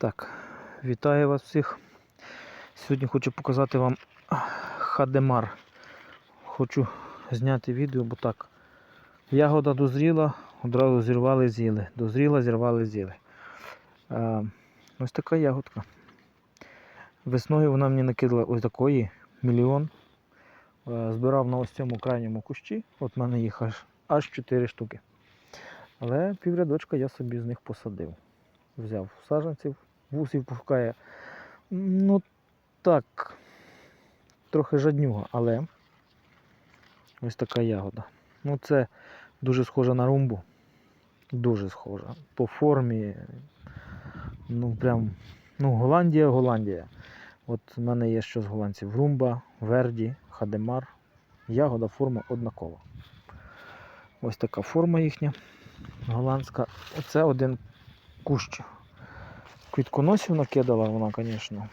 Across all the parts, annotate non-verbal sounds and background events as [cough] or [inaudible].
Так, вітаю вас всіх. Сьогодні хочу показати вам хадемар. Хочу зняти відео, бо так. Ягода дозріла, одразу зірвали з'їли. Дозріла, зірвали з'їли. Е, ось така ягодка. Весною вона мені накидала ось такої мільйон. Е, збирав на ось цьому крайньому кущі. От в мене їх аж, аж 4 штуки. Але піврядочка я собі з них посадив. Взяв саджанців, вусів пускає. Ну так, трохи жаднюга, але ось така ягода. Ну це дуже схожа на румбу. Дуже схожа. По формі. Ну прям. Ну, Голландія, Голландія. От в мене є що з голландців. Румба, Верді, Хадемар. Ягода, форма однакова. Ось така форма їхня. Голландська. Оце один кущ. Квітконосів накидала вона, звісно.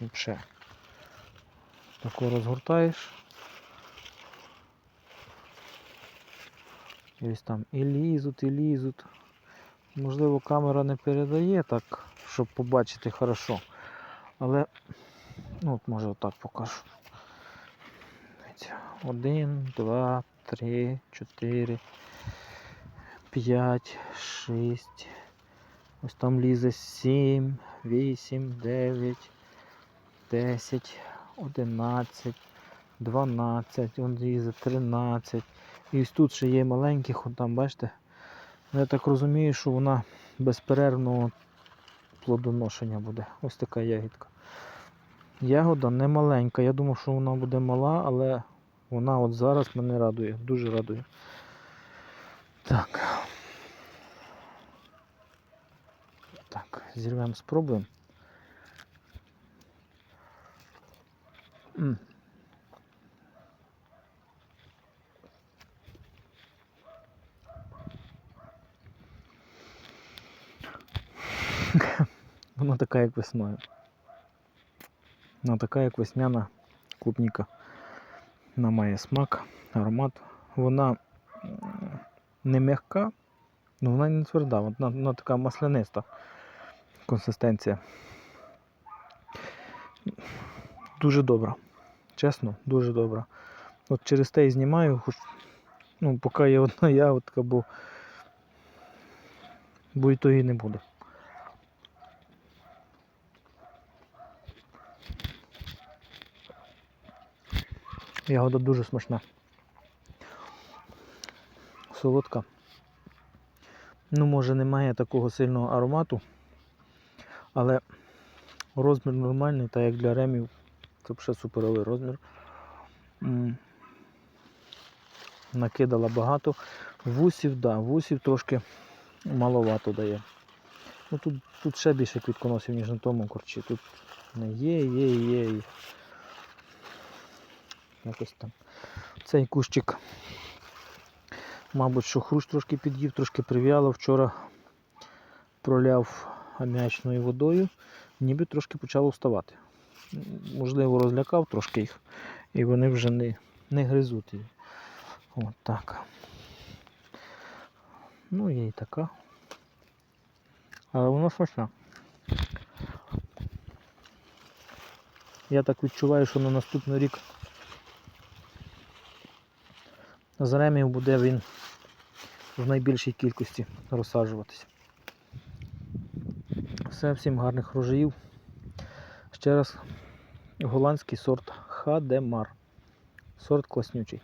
Взагалі. Таку розгортаєш. І ось там і лізуть, і лізуть. Можливо, камера не передає так, щоб побачити хорошо. Але, ну от може отак покажу. Один, два, три, чотири, п'ять, шість. Ось там лізе 7, 8, 9, 10, 11, 12, он лізе 13. І ось тут ще є маленьких, от там, бачите. Я так розумію, що вона безперервного плодоношення буде. Ось така ягідка. Ягода не маленька. Я думав, що вона буде мала, але вона от зараз мене радує, дуже радує. Так. Так, зірвемо, спробуємо. [laughs] Вона така, як весною. Вона така, як весняна клубніка. Вона має смак, аромат. Вона не м'яка, але вона не тверда, вона, вона така масляниста консистенція. Дуже добра. Чесно, дуже добра. От через те і знімаю, хоч, ну, поки є одна ягодка, бо, бо і тої не буде. Ягода дуже смачна. Солодка. Ну, може, немає такого сильного аромату, але розмір нормальний, так як для ремів, це ще суперовий розмір. Накидала багато. Вусів, да, вусів трошки маловато дає. Ну, тут, тут ще більше квітконосів, ніж на тому корчі. Тут не є, є, є. є. Якось там. Цей кущик, мабуть, що хрущ трошки під'їв, трошки прив'яло. Вчора проляв аміачною водою, ніби трошки почало вставати. Можливо, розлякав трошки їх, і вони вже не, не гризуть її. От так. Ну, є і така. Але вона смачна. Я так відчуваю, що на наступний рік з ремів буде він в найбільшій кількості розсаджуватися. Все, всім гарних рожаїв. Ще раз голландський сорт Хадемар. Сорт класнючий.